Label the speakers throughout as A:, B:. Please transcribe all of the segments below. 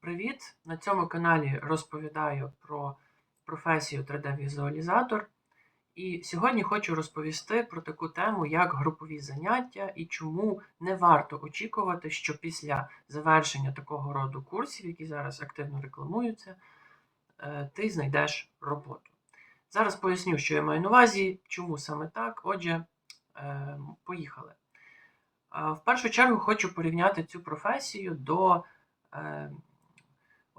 A: Привіт! На цьому каналі розповідаю про професію 3D-візуалізатор. І сьогодні хочу розповісти про таку тему, як групові заняття і чому не варто очікувати, що після завершення такого роду курсів, які зараз активно рекламуються, е, ти знайдеш роботу. Зараз поясню, що я маю на увазі, чому саме так. Отже, е, поїхали. Е, В першу чергу хочу порівняти цю професію до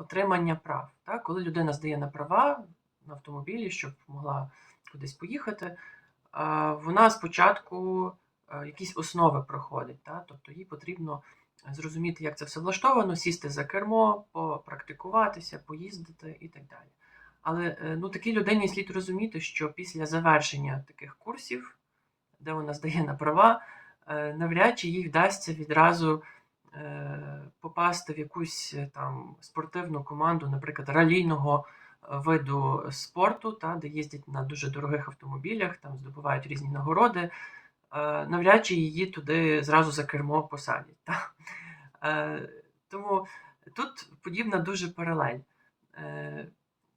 A: отримання прав. Так? Коли людина здає на права на автомобілі, щоб могла кудись поїхати, вона спочатку е, якісь основи проходить. Так? Тобто їй потрібно зрозуміти, як це все влаштовано, сісти за кермо, попрактикуватися, поїздити і так далі. Але е, ну, такій людині слід розуміти, що після завершення таких курсів, де вона здає на права, е, навряд чи їй вдасться відразу попасти в якусь е, там спортивну команду, наприклад, ралійного е, виду спорту, та, де їздять на дуже дорогих автомобілях, там здобувають різні нагороди. Е, навряд чи її туди зразу за кермо посадять. Та. Тому тут подібна дуже паралель.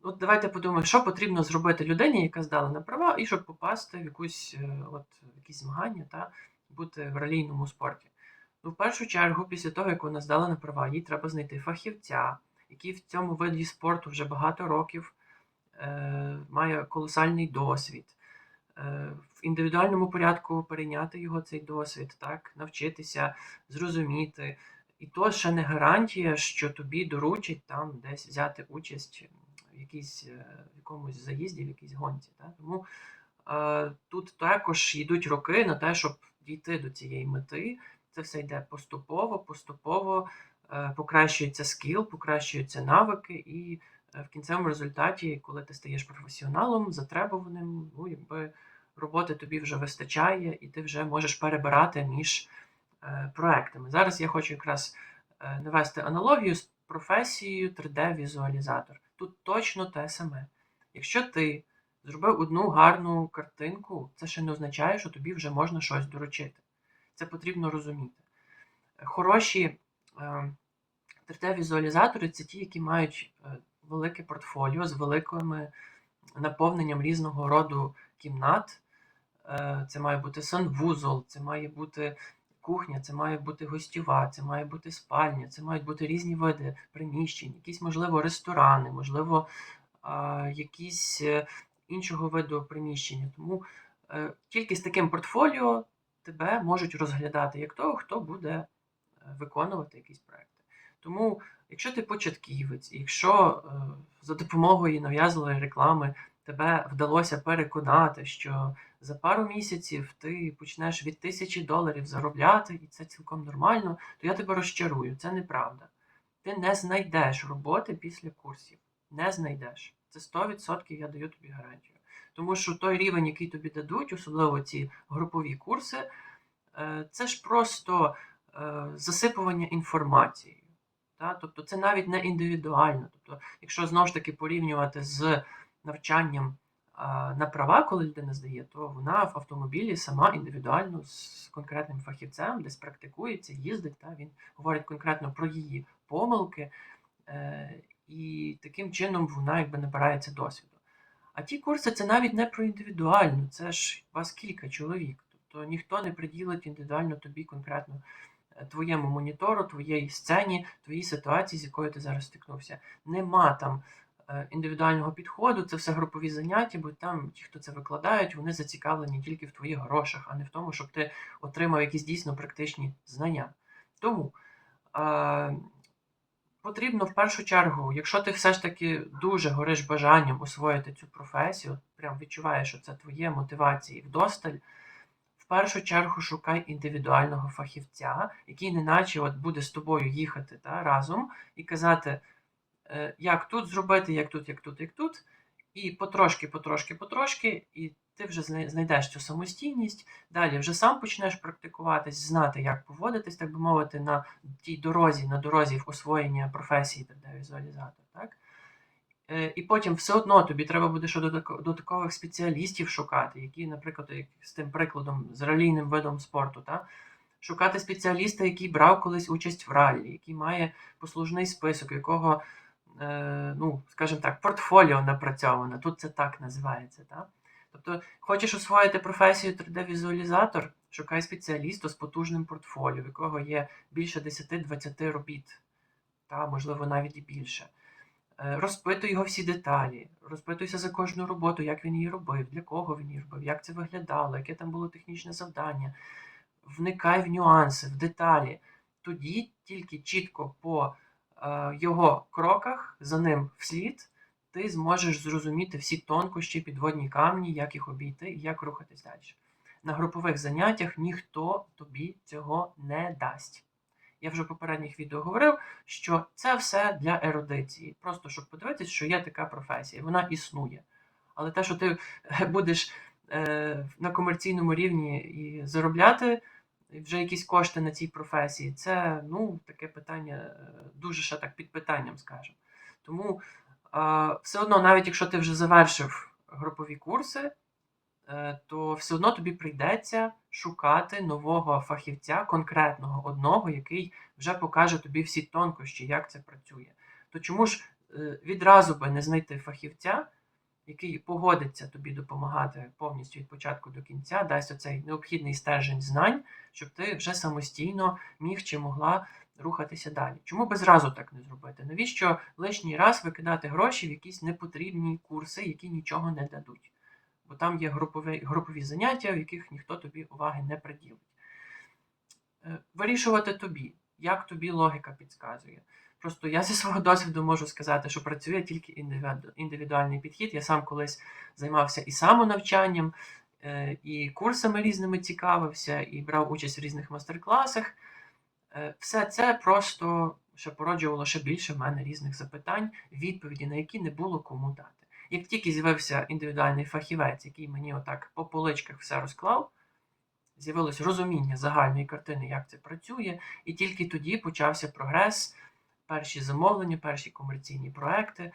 A: От давайте подумаємо, що потрібно зробити людині, яка здала на права, і щоб попасти в якусь от, якісь змагання та бути в ралійному спорті. Ну, в першу чергу, після того, як вона здала на права, їй треба знайти фахівця, який в цьому виді спорту вже багато років е, має колосальний досвід. Е, в індивідуальному порядку перейняти його цей досвід, так, навчитися, зрозуміти. І то ще не гарантія, що тобі доручать там десь взяти участь в якійсь, е, в якомусь заїзді, в якійсь гонці. Так? Тому е, тут також йдуть роки на те, щоб дійти до цієї мети. Це все йде поступово, поступово е, покращується скіл, покращуються навики, і е, в кінцевому результаті, коли ти стаєш професіоналом, затребуваним, ну, якби роботи тобі вже вистачає, і ти вже можеш перебирати між е, проектами. Зараз я хочу якраз навести аналогію з професією 3D-візуалізатор. Тут точно те саме. Якщо ти зробив одну гарну картинку, це ще не означає, що тобі вже можна щось доручити. Це потрібно розуміти. Хороші е, 3D-візуалізатори це ті, які мають е, велике портфоліо з великим наповненням різного роду кімнат. Е, Це має бути санвузол, це має бути кухня, це має бути гостєва, це має бути спальня, це мають бути різні види приміщень, якісь, можливо, ресторани, можливо, якісь е, іншого виду приміщення. Тому е, тільки з таким портфоліо тебе можуть розглядати як того, хто буде е, виконувати якісь проекти. Тому, якщо ти початківець, якщо е, за допомогою нав'язливої реклами тебе вдалося переконати, що за пару місяців ти почнеш від тисячі доларів заробляти, і це цілком нормально, то я тебе розчарую. Це неправда. Ти не знайдеш роботи після курсів. Не знайдеш. Це 100% я даю тобі гарантію. Тому що той рівень, який тобі дадуть, особливо ці групові курси, е, це ж просто е, засипування інформацією. Та? Тобто це навіть не індивідуально. Тобто, якщо знову ж таки порівнювати з навчанням на права, коли людина здає, то вона в автомобілі сама індивідуально з конкретним фахівцем десь практикується, їздить, та, він говорить конкретно про її помилки, е, і таким чином вона якби набирається досвіду. А ті курси це навіть не про індивідуальну, це ж вас кілька чоловік. Тобто ніхто не приділить індивідуально тобі конкретно е, твоєму монітору, твоєї сцені, твоїй ситуації, з якою ти зараз стикнувся. Нема там е, індивідуального підходу, це все групові заняття, бо там ті, хто це викладають, вони зацікавлені тільки в твоїх грошах, а не в тому, щоб ти отримав якісь дійсно практичні знання. Тому е, потрібно в першу чергу, якщо ти все ж таки дуже гориш бажанням освоїти цю професію, прям відчуваєш, що це твоє мотивації вдосталь, в першу чергу шукай індивідуального фахівця, який неначе от буде з тобою їхати та, разом і казати, е, як тут зробити, як тут, як тут, як тут. І потрошки, потрошки, потрошки, і ти вже знайдеш цю самостійність. Далі вже сам почнеш практикуватись, знати, як поводитись, так би мовити, на тій дорозі, на дорозі в освоєння професії 3D-візуалізатор. Так? Е, І потім все одно тобі треба буде ще додатко- додаткових спеціалістів шукати, які, наприклад, з тим прикладом, з релійним видом спорту, та? шукати спеціаліста, який брав колись участь в раллі, який має послужний список, якого, е, ну, скажімо так, портфоліо напрацьоване. Тут це так називається. Так? Тобто, хочеш освоїти професію 3D-візуалізатор, шукай спеціаліста з потужним портфоліо, в якого є більше 10-20 робіт, та, можливо, навіть і більше. Е, Розпитуй його всі деталі, розпитуйся за кожну роботу, як він її робив, для кого він її робив, як це виглядало, яке там було технічне завдання. Вникай в нюанси, в деталі. Тоді тільки чітко по е, його кроках, за ним вслід, ти зможеш зрозуміти всі тонкощі, підводні камні, як їх обійти і як рухатись далі. На групових заняттях ніхто тобі цього не дасть. Я вже в попередніх відео говорив, що це все для ерудиції. Просто щоб подивитися, що є така професія, вона існує. Але те, що ти е, будеш е, на комерційному рівні і заробляти вже якісь кошти на цій професії, це ну, таке питання е, дуже ще так під питанням, скажімо. Тому все одно, навіть якщо ти вже завершив групові курси, е, то все одно тобі прийдеться шукати нового фахівця, конкретного одного, який вже покаже тобі всі тонкощі, як це працює. То чому ж е, відразу би не знайти фахівця, який погодиться тобі допомагати повністю від початку до кінця, дасть оцей необхідний стержень знань, щоб ти вже самостійно міг чи могла рухатися далі. Чому би зразу так не зробити? Навіщо лишній раз викидати гроші в якісь непотрібні курси, які нічого не дадуть? Бо там є групові, групові заняття, в яких ніхто тобі уваги не приділить. Е, Вирішувати тобі, як тобі логіка підказує. Просто я зі свого досвіду можу сказати, що працює тільки індивідуальний підхід. Я сам колись займався і самонавчанням, е, і курсами різними цікавився, і брав участь в різних майстер-класах. Е, Все це просто ще породжувало ще більше в мене різних запитань, відповіді на які не було кому дати. Як тільки з'явився індивідуальний фахівець, який мені отак по поличках все розклав, з'явилось розуміння загальної картини, як це працює, і тільки тоді почався прогрес, перші замовлення, перші комерційні проекти.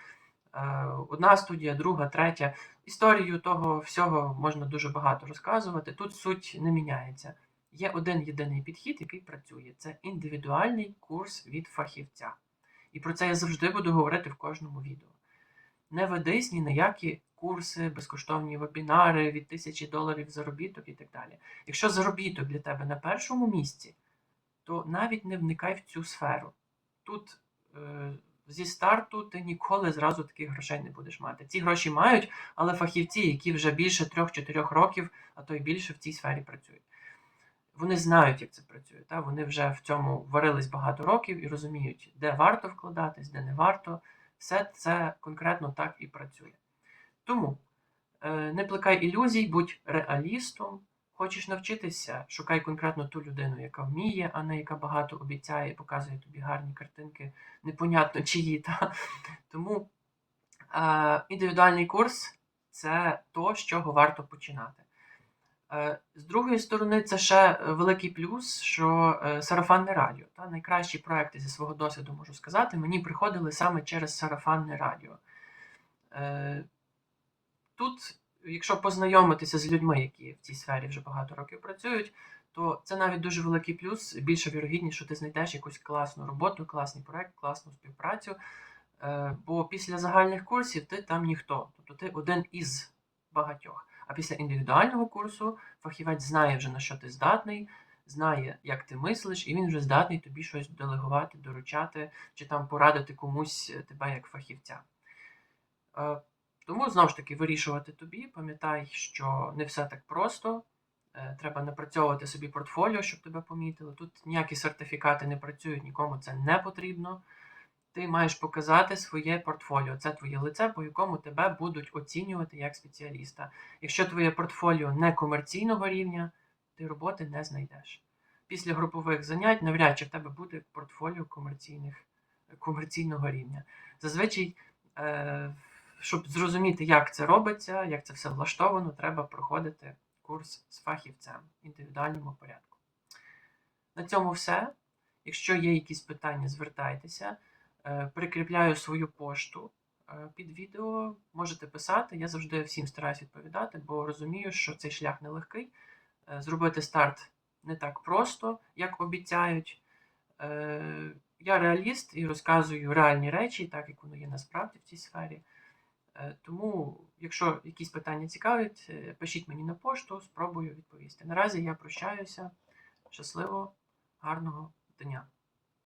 A: Е, Одна студія, друга, третя. Історію того всього можна дуже багато розказувати. Тут суть не міняється. Є один єдиний підхід, який працює. Це індивідуальний курс від фахівця. І про це я завжди буду говорити в кожному відео. Не ведись ні на які курси, безкоштовні вебінари від тисячі доларів заробіток і так далі. Якщо заробіток для тебе на першому місці, то навіть не вникай в цю сферу. Тут е, зі старту ти ніколи зразу таких грошей не будеш мати. Ці гроші мають, але фахівці, які вже більше 3-4 років, а то й більше в цій сфері працюють. Вони знають, як це працює. Та? Вони вже в цьому варились багато років і розуміють, де варто вкладатись, де не варто. Все це конкретно так і працює. Тому е, не плекай ілюзій, будь реалістом. Хочеш навчитися, шукай конкретно ту людину, яка вміє, а не яка багато обіцяє і показує тобі гарні картинки, непонятно чиї. Та? Тому е, індивідуальний курс це то, з чого варто починати. Е, З другої сторони, це ще е, великий плюс, що е, сарафанне радіо. Та найкращі проекти зі свого досвіду можу сказати, мені приходили саме через сарафанне радіо. Тут, якщо познайомитися з людьми, які в цій сфері вже багато років працюють, то це навіть дуже великий плюс. Більше вірогідність, що ти знайдеш якусь класну роботу, класний проект, класну співпрацю. Бо після загальних курсів ти там ніхто, тобто ти один із багатьох. А після індивідуального курсу фахівець знає вже на що ти здатний, знає, як ти мислиш, і він вже здатний тобі щось делегувати, доручати чи там порадити комусь е, тебе як фахівця. Е, Тому знову ж таки вирішувати тобі. Пам'ятай, що не все так просто. Е, Треба напрацьовувати собі портфоліо, щоб тебе помітили. Тут ніякі сертифікати не працюють, нікому це не потрібно. Ти маєш показати своє портфоліо. Це твоє лице, по якому тебе будуть оцінювати як спеціаліста. Якщо твоє портфоліо не комерційного рівня, ти роботи не знайдеш. Після групових занять навряд чи в тебе буде портфоліо комерційних, комерційного рівня. Зазвичай, е, щоб зрозуміти, як це робиться, як це все влаштовано, треба проходити курс з фахівцем в індивідуальному порядку. На цьому все. Якщо є якісь питання, звертайтеся. Е, Прикріпляю свою пошту е, під відео. Можете писати. Я завжди всім стараюсь відповідати, бо розумію, що цей шлях нелегкий. Е, Зробити старт не так просто, як обіцяють. Я реаліст і розказую реальні речі, так як воно є насправді в цій сфері. Тому, якщо якісь питання цікавлять, пишіть мені на пошту, спробую відповісти. Наразі я прощаюся. Щасливо, гарного дня!